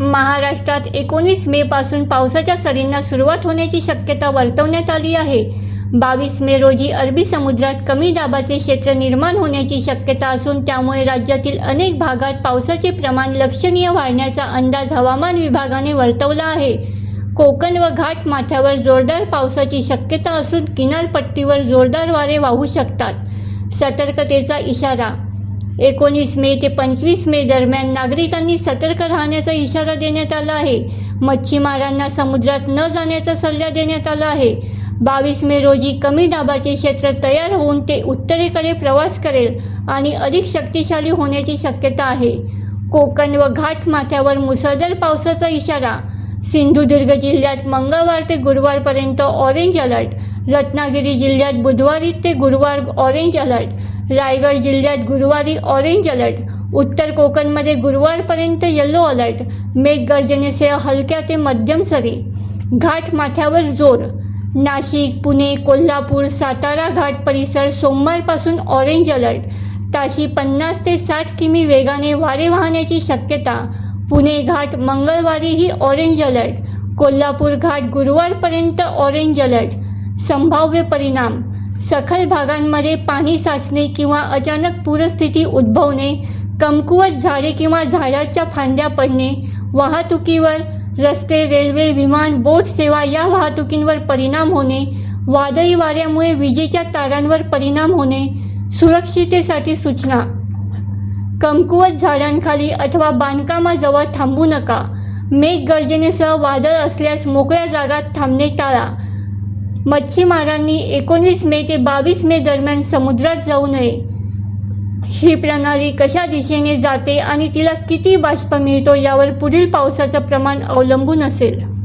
महाराष्ट्रात एकोणीस मे पासून पावसाच्या सरींना सुरुवात होण्याची शक्यता वर्तवण्यात आली आहे. बावीस मे रोजी अरबी समुद्रात कमी दाबाचे क्षेत्र निर्माण होण्याची शक्यता असून त्यामुळे राज्यातील अनेक भागात पावसाचे प्रमाण लक्षणीय वाढण्याचा अंदाज हवामान विभागाने वर्तवला आहे. कोकण व घाट माथ्यावर जोरदार पावसाची शक्यता असून किनारपट्टीवर जोरदार वारे वाहू शकतात. सतर्कतेचा इशारा एकोणीस मे ते पंचवीस मे दरम्यान नागरिकांनी सतर्क राहण्याचा इशारा देण्यात आला आहे. मच्छीमारांना समुद्रात न जाण्याचा सल्ला देण्यात आला आहे. बावीस मे रोजी कमी दाबाचे क्षेत्र तयार होऊन ते उत्तरेकडे प्रवास करेल आणि अधिक शक्तिशाली होण्याची शक्यता आहे. कोकण व घाट माथ्यावर मुसळधार पावसाचा इशारा. सिंधुदुर्ग जिल्ह्यात मंगळवार ते गुरुवारपर्यंत ऑरेंज अलर्ट रत्नागिरी जिल्ह्यात बुधवारी ते गुरुवार ऑरेंज अलर्ट रायगड जिल्ह्यात गुरुवारी ऑरेंज अलर्ट उत्तर कोकणमध्ये गुरुवारपर्यंत येलो अलर्ट मेघगर्जनेसह हलक्या ते मध्यम सरी. घाट माथ्यावर जोर. नाशिक पुणे कोल्हापूर सातारा घाट परिसर सोमवारपासून ऑरेंज अलर्ट ताशी पन्नास ते साठ किमी वेगाने वारे वाहण्याची शक्यता. पुणे घाट मंगळवारीही ऑरेंज अलर्ट कोल्हापूर घाट गुरुवारपर्यंत ऑरेंज अलर्ट संभाव्य परिणाम. सखल भागांमध्ये पाणी साचणे किंवा अचानक पूरस्थिती उद्भवणे कमकुवत झाडे किंवा झाडाच्या फांद्या पडणे वाहतुकीवर रस्ते रेल्वे विमान बोट सेवा या वाहतुकींवर परिणाम होणे वादळी वाऱ्यामुळे विजेच्या तारांवर परिणाम होणे सुरक्षितेसाठी सूचना. कमकुवत झाडांखाली अथवा बांधकामाजवळ थांबू नका. मेघगर्जनेसह वादळ असल्यास मोकळ्या जागात थांबणे टाळा. मच्छीमारांनी एकोणीस मे ते बावीस मे दरम्यान समुद्रात जाऊ नये. ही प्रणाली कशा दिशेने जाते आणि तिला किती बाष्प मिळतो यावर पुढील पावसाचं प्रमाण अवलंबून असेल.